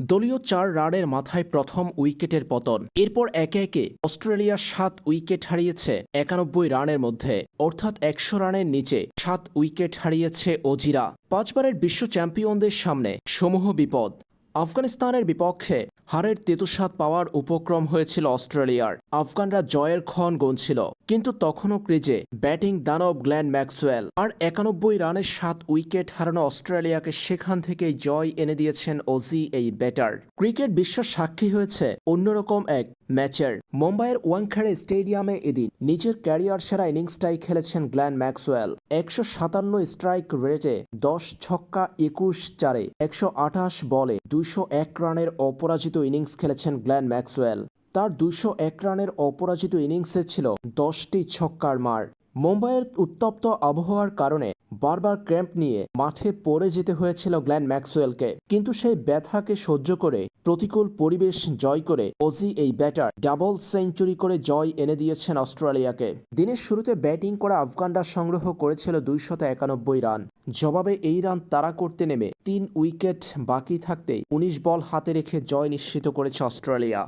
দলীয় চার রানের মাথায় প্রথম উইকেটের পতন। এরপর একে একে অস্ট্রেলিয়া সাত উইকেট হারিয়েছে একানব্বই রানের মধ্যে। অর্থাৎ একশো রানের নিচে সাত উইকেট হারিয়েছে অজিরা। পাঁচবারের বিশ্ব চ্যাম্পিয়নদের সামনে সমূহ বিপদ। আফগানিস্তানের বিপক্ষে হারের তেতুস্বাদ পাওয়ার উপক্রম হয়েছিল অস্ট্রেলিয়ার। আফগানরা জয়ের ক্ষণ গুনছিল, কিন্তু তখনও ক্রিজে ব্যাটিং দানব গ্ল্যান ম্যাক্সওয়েল। আর একানব্বই রানের সাত উইকেট হারানো অস্ট্রেলিয়াকে সেখান থেকেই জয় এনে দিয়েছেন ওজি এই ব্যাটার। ক্রিকেট বিশ্ব সাক্ষী হয়েছে অন্যরকম এক ম্যাচের। মুম্বাইয়ের ওয়াংখেড়ে স্টেডিয়ামে এদিন নিজের ক্যারিয়ার সেরা ইনিংসটাই খেলেছেন গ্ল্যান ম্যাক্সওয়েল। একশো সাতান্ন স্ট্রাইক রেটে দশ ছক্কা একুশ চারে একশো আঠাশ বলে দুইশো এক রানের অপরাজিত ইনিংস খেলেছেন গ্ল্যান ম্যাক্সওয়েল। তার দুইশো এক রানের অপরাজিত ইনিংসে ছিল দশটি ছক্কার মার। মুম্বাইয়ের উত্তপ্ত আবহাওয়ার কারণে বারবার ক্র্যাম্প নিয়ে মাঠে পড়ে যেতে হয়েছিল গ্ল্যান ম্যাক্সওয়েলকে। কিন্তু সেই ব্যথাকে সহ্য করে, প্রতিকূল পরিবেশ জয় করে ওজি এই ব্যাটার ডাবল সেঞ্চুরি করে জয় এনে দিয়েছেন অস্ট্রেলিয়াকে। দিনের শুরুতে ব্যাটিং করা আফগানরা সংগ্রহ করেছিল দুইশত একানব্বই রান। জবাবে এই রান তাড়া করতে নেমে তিন উইকেট বাকি থাকতেই উনিশ বল হাতে রেখে জয় নিশ্চিত করেছে অস্ট্রেলিয়া।